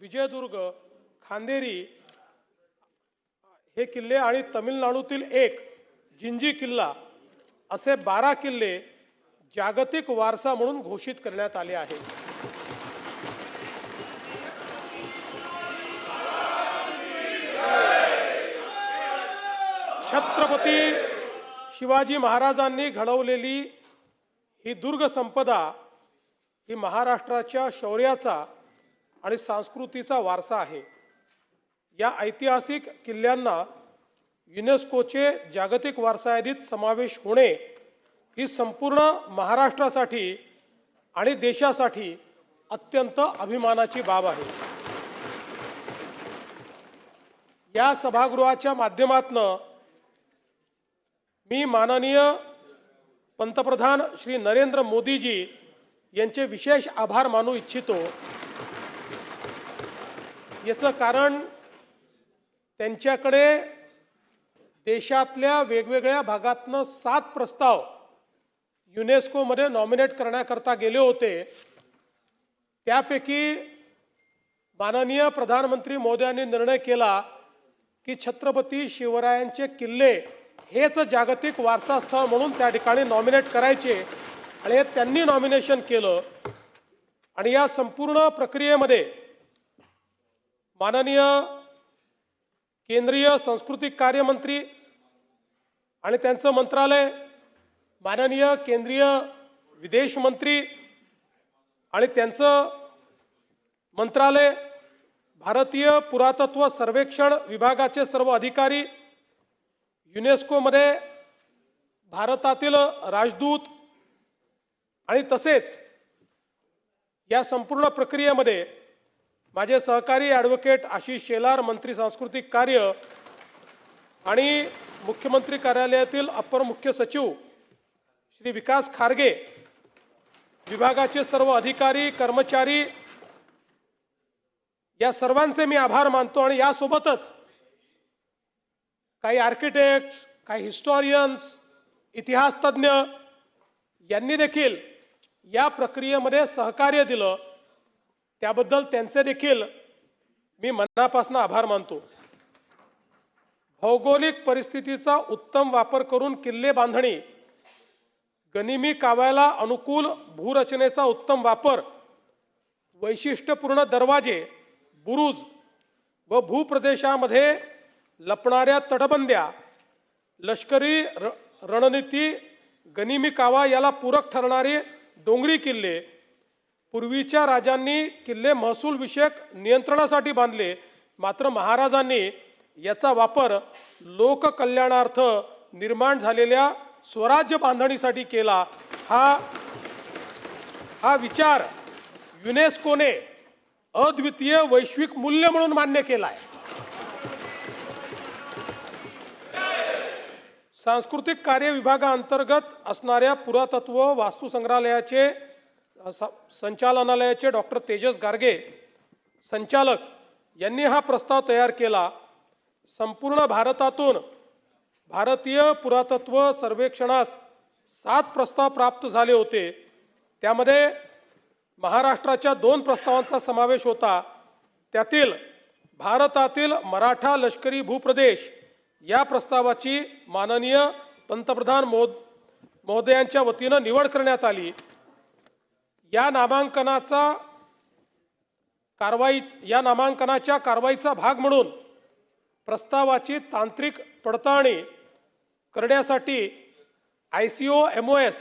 विजयदुर्ग खांदेरी हे किल्ले आणि तमिळनाडूतील एक जिंजी किल्ला असे बारा किल्ले जागतिक वारसा म्हणून घोषित करण्यात आले आहे छत्रपती शिवाजी महाराजांनी घडवलेली ही दुर्ग संपदा ही महाराष्ट्राच्या शौर्याचा आणि संस्कृतीचा वारसा आहे. या ऐतिहासिक किल्ल्यांना युनेस्कोचे जागतिक वारसा यादीत समावेश होणे ही संपूर्ण महाराष्ट्रासाठी आणि देशासाठी अत्यंत अभिमानाची बाब आहे. या सभागृहाच्या माध्यमातनं मी माननीय पंतप्रधान श्री नरेंद्र मोदीजी यांचे विशेष आभार मानू इच्छितो. याचं कारण त्यांच्याकडे देशातल्या वेगवेगळ्या भागातनं सात प्रस्ताव युनेस्कोमध्ये नॉमिनेट करण्याकरता गेले होते. त्यापैकी माननीय प्रधानमंत्री मोदयांनी निर्णय केला की छत्रपती शिवरायांचे किल्ले हेच जागतिक वारसास्थळ म्हणून त्या ठिकाणी नॉमिनेट करायचे आणि हे त्यांनी नॉमिनेशन केलं. आणि या संपूर्ण प्रक्रियेमध्ये माननीय केंद्रीय सांस्कृतिक कार्यमंत्री आणि त्यांचं मंत्रालय माननीय केंद्रीय विदेश मंत्री आणि त्यांचं मंत्रालय भारतीय पुरातत्व सर्वेक्षण विभागाचे सर्व अधिकारी युनेस्कोमध्ये भारतातील राजदूत आणि तसेच या संपूर्ण प्रक्रियेमध्ये माझे सहकारी ॲडव्होकेट आशिष शेलार मंत्री सांस्कृतिक कार्य आणि मुख्यमंत्री कार्यालयातील अपर मुख्य सचिव श्री विकास खारगे विभागाचे सर्व अधिकारी कर्मचारी या सर्वांचे मी आभार मानतो आणि यासोबतच काही आर्किटेक्ट्स काही हिस्टॉरियन्स इतिहासतज्ञ यांनी देखील या प्रक्रियेमध्ये सहकार्य दिलं. त्याबद्दल त्यांचे देखील मी मनापासून आभार मानतो. भौगोलिक परिस्थितीचा उत्तम वापर करून किल्ले बांधणी गनिमी काव्याला अनुकूल भूरचनेचा उत्तम वापर वैशिष्ट्यपूर्ण दरवाजे बुरुज व भूप्रदेशामध्ये लपणाऱ्या तटबंद्या लष्करी र रणनीती गनिमी कावा याला पूरक ठरणारे डोंगरी किल्ले पूर्वीच्या राजांनी किल्ले महसूलविषयक नियंत्रणासाठी बांधले. मात्र महाराजांनी याचा वापर लोककल्याणार्थ निर्माण झालेल्या स्वराज्य बांधणीसाठी केला. हा हा विचार युनेस्कोने अद्वितीय वैश्विक मूल्य म्हणून मान्य केला आहे सांस्कृतिक कार्य विभागाअंतर्गत असणाऱ्या पुरातत्व वास्तुसंग्रहालयाचे संचालनालयाचे डॉक्टर तेजस गार्गे संचालक यांनी हा प्रस्ताव तयार केला. संपूर्ण भारतातून भारतीय पुरातत्व सर्वेक्षणास सात प्रस्ताव प्राप्त झाले होते. त्यामध्ये महाराष्ट्राच्या दोन प्रस्तावांचा समावेश होता. त्यातील भारतातील मराठा लष्करी भूप्रदेश या प्रस्तावाची माननीय पंतप्रधान मोद महोदयांच्या वतीनं निवड करण्यात आली. या नामांकनाचा कारवाई या नामांकनाच्या कारवाईचा भाग म्हणून प्रस्तावाची तांत्रिक पडताळणी करण्यासाठी I C O M O S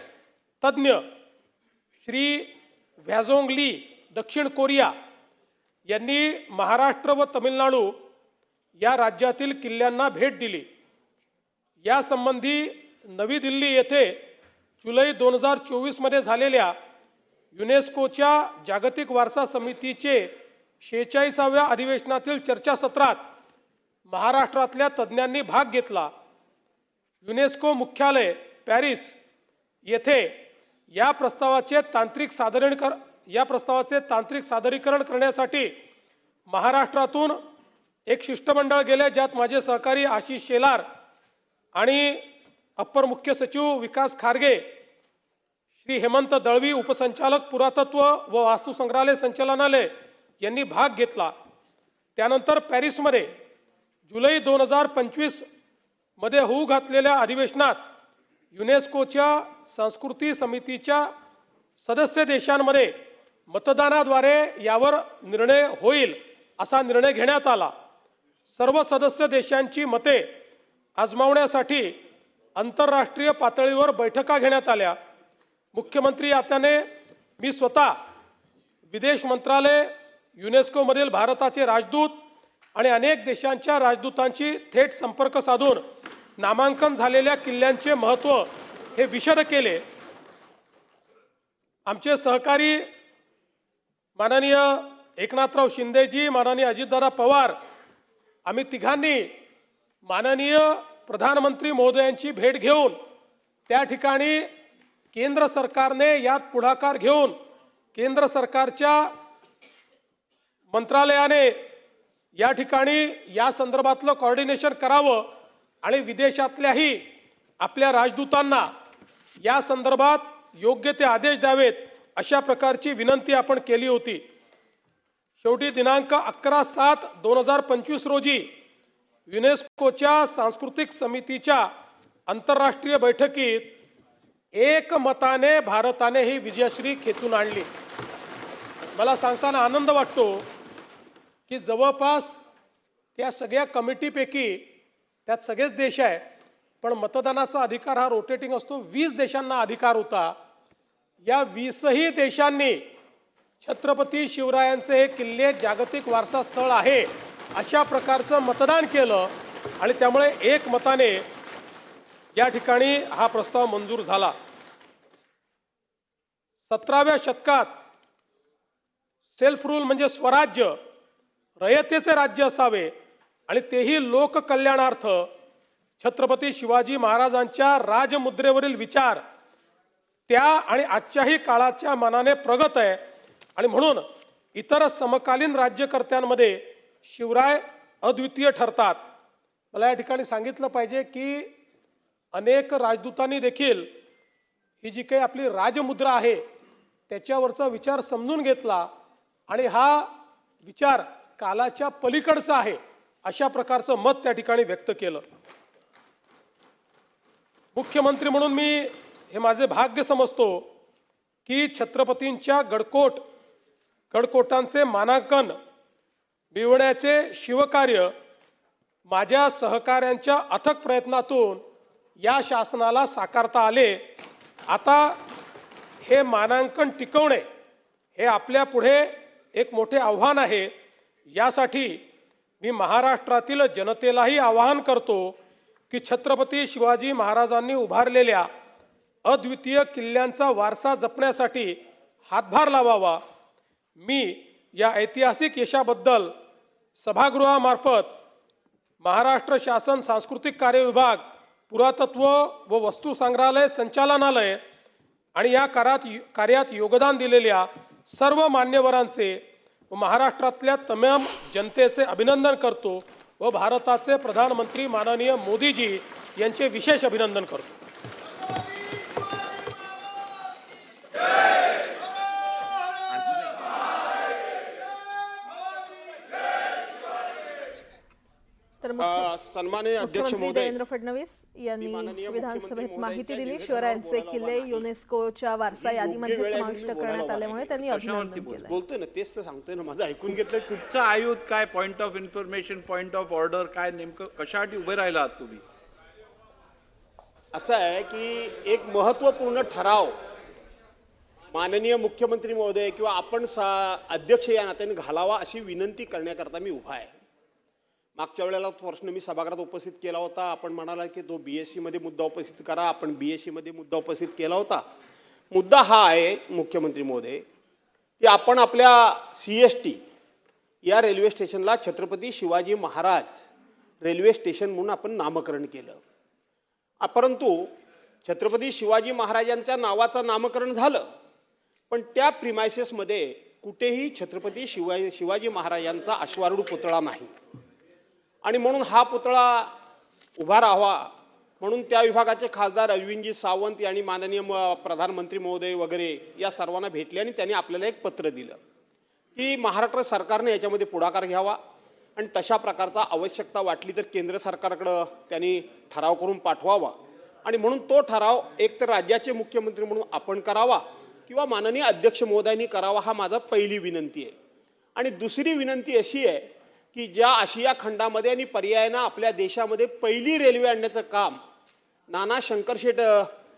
तज्ज्ञ श्री व्हॅझोंग ली दक्षिण कोरिया यांनी महाराष्ट्र व तमिळनाडू या राज्यातील किल्ल्यांना भेट दिली. यासंबंधी नवी दिल्ली येथे जुलै दोन हजार चोवीसमध्ये झालेल्या युनेस्कोच्या जागतिक वारसा समितीचे शेहेचाळीसाव्या अधिवेशनातील चर्चासत्रात महाराष्ट्रातल्या तज्ज्ञांनी भाग घेतला. युनेस्को मुख्यालय पॅरिस येथे या प्रस्तावाचे तांत्रिक सादरीकरण कर या प्रस्तावाचे तांत्रिक सादरीकरण करण्यासाठी महाराष्ट्रातून एक शिष्टमंडळ गेले ज्यात माझे सहकारी आशिष शेलार आणि अप्पर मुख्य सचिव विकास खारगे श्री हेमंत दळवी उपसंचालक पुरातत्व व वास्तुसंग्रहालय संचालनालय यांनी भाग घेतला. त्यानंतर पॅरिसमध्ये जुलै दोन हजार पंचवीसमध्ये होऊ घातलेल्या अधिवेशनात युनेस्कोच्या संस्कृती समितीच्या सदस्य देशांमध्ये मतदानाद्वारे यावर निर्णय होईल असा निर्णय घेण्यात आला. सर्व सदस्य देशांची मते आजमावण्यासाठी आंतरराष्ट्रीय पातळीवर बैठका घेण्यात आल्या. मुख्यमंत्री आत्याने मी स्वतः विदेश मंत्रालय युनेस्कोमधील भारताचे राजदूत आणि अनेक देशांच्या राजदूतांशी थेट संपर्क साधून नामांकन झालेल्या किल्ल्यांचे महत्त्व हे विशद केले. आमचे सहकारी माननीय एकनाथराव शिंदेजी माननीय अजितदादा पवार आम्ही तिघांनी माननीय प्रधानमंत्री महोदयांची भेट घेऊन त्या ठिकाणी केंद्र सरकारने यात पुढाकार घेऊन केंद्र सरकारच्या मंत्रालयाने या ठिकाणी या संदर्भातलं कॉर्डिनेशन करावं आणि विदेशातल्याही आपल्या राजदूतांना या संदर्भात योग्य ते आदेश द्यावेत अशा प्रकारची विनंती आपण केली होती. शेवटी दिनांक अकरा सात दोन हजार पंचवीस रोजी युनेस्कोच्या सांस्कृतिक समितीच्या आंतरराष्ट्रीय बैठकीत एकमताने भारताने ही विजयश्री खेचून आणली. मला सांगताना आनंद वाटतो की जवळपास त्या सगळ्या कमिटीपैकी त्यात सगळेच देश आहे पण मतदानाचा अधिकार हा रोटेटिंग असतो. वीस देशांना अधिकार होता. या वीसही देशांनी छत्रपती शिवरायांचे हे किल्ले जागतिक वारसा स्थळ आहे अशा प्रकारचं मतदान केलं आणि त्यामुळे एक मताने या ठिकाणी हा प्रस्ताव मंजूर झाला. सतराव्या शतकात सेल्फ रूल म्हणजे स्वराज्य रयतेचे राज्य असावे आणि तेही लोककल्याणार्थ छत्रपती शिवाजी महाराजांच्या राजमुद्रेवरील विचार त्या आणि आजच्याही काळाच्या मनाने प्रगत आहे आणि म्हणून इतर समकालीन राज्यकर्त्यांमध्ये शिवराय अद्वितीय ठरतात. मला या ठिकाणी सांगितलं पाहिजे की अनेक राजदूतांनी देखील ही जी काही आपली राजमुद्रा आहे त्याच्यावरचा विचार समजून घेतला आणि हा विचार कालाच्या पलीकडचा आहे अशा प्रकारचं मत त्या ठिकाणी व्यक्त केलं. मुख्यमंत्री म्हणून मी हे माझे भाग्य समजतो की छत्रपतींच्या गडकोट गडकोटांचे मानांकन बिवण्याचे शिवकार्य माझ्या सहकाऱ्यांच्या अथक प्रयत्नातून या शासनाला साकारता आले आता हे मानांकन टिकवणे हे आपल्या पुढे एक मोठे आव्हान आहे. यासाठी मी महाराष्ट्रातील जनतेलाही आवाहन करतो की छत्रपती शिवाजी महाराजांनी उभारलेल्या अद्वितीय किल्ल्यांचा वारसा जपण्यासाठी हातभार लावावा. मी या ऐतिहासिक यशाबद्दल सभागृहामार्फत महाराष्ट्र शासन सांस्कृतिक कार्य विभाग पुरातत्व व वस्तू संग्रहालय संचालनालय आणि या करात कार्यात योगदान दिलेल्या सर्व मान्यवरांचे व महाराष्ट्रातल्या तमाम जनतेचे अभिनंदन करतो व भारताचे प्रधानमंत्री माननीय मोदीजी यांचे विशेष अभिनंदन करतो तर मुख्य अ, सन्माननीय अध्यक्ष मुख्यमंत्री महोदय देवेंद्र फडणवीस यांनी विधानसभेत माहिती दिली शिवरायांचे किल्ले. युनेस्कोच्या वारसा यादीमध्ये समाविष्ट करण्यात. आल्यामुळे त्यांनी अभिनंदन केलं बोलतोय ना तेच तर सांगतोय ना माझं ऐकून घेतलं कुठचं आयुध काय point of information point of order काय नेमकं कशासाठी उभे राहिला आहात तुम्ही असं आहे की एक महत्त्वपूर्ण ठराव माननीय मुख्यमंत्री महोदय किंवा आपण सा अध्यक्ष या नात्याने घालावा अशी विनंती करण्याकरता मी उभा आहे मागच्या वेळेला प्रश्न मी सभागृहात उपस्थित केला होता. आपण म्हणाला की तो बी एस सीमध्ये मुद्दा उपस्थित करा. आपण बी एस सीमध्ये मुद्दा उपस्थित केला होता. मुद्दा हा आहे मुख्यमंत्री महोदय की आपण आपल्या सी एस टी या रेल्वे स्टेशनला छत्रपती शिवाजी महाराज रेल्वे स्टेशन म्हणून आपण नामकरण केलं. परंतु छत्रपती शिवाजी महाराजांच्या नावाचं नामकरण झालं. पण त्या प्रिमायसेसमध्ये कुठेही छत्रपती शिवाजी शिवाजी महाराजांचा अश्वारूढ पुतळा नाही. आणि म्हणून हा पुतळा उभा राहावा. म्हणून त्या विभागाचे खासदार अरविंदजी सावंत यांनी माननीय म- प्रधानमंत्री महोदय वगैरे या सर्वांना भेटले आणि त्यांनी आपल्याला एक पत्र दिलं. की महाराष्ट्र सरकारने याच्यामध्ये पुढाकार घ्यावा आणि तशा प्रकारचा आवश्यकता वाटली तर केंद्र सरकारकडं त्यांनी ठराव करून पाठवावा. आणि म्हणून तो ठराव एक तर राज्याचे मुख्यमंत्री म्हणून आपण करावा किंवा माननीय अध्यक्ष महोदयांनी करावा हा माझा पहिली विनंती आहे. आणि दुसरी विनंती अशी आहे की ज्या आशिया खंडामध्ये आणि पर्यायानं आपल्या देशामध्ये पहिली रेल्वे आणण्याचं काम नाना शंकरशेठ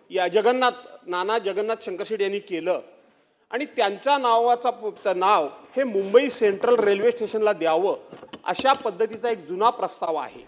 या जगन्नाथ नाना जगन्नाथ शंकरशेठ यांनी केलं. आणि त्यांच्या नावाचा नाव हे मुंबई सेंट्रल रेल्वे स्टेशनला द्यावं अशा पद्धतीचा एक जुना प्रस्ताव आहे.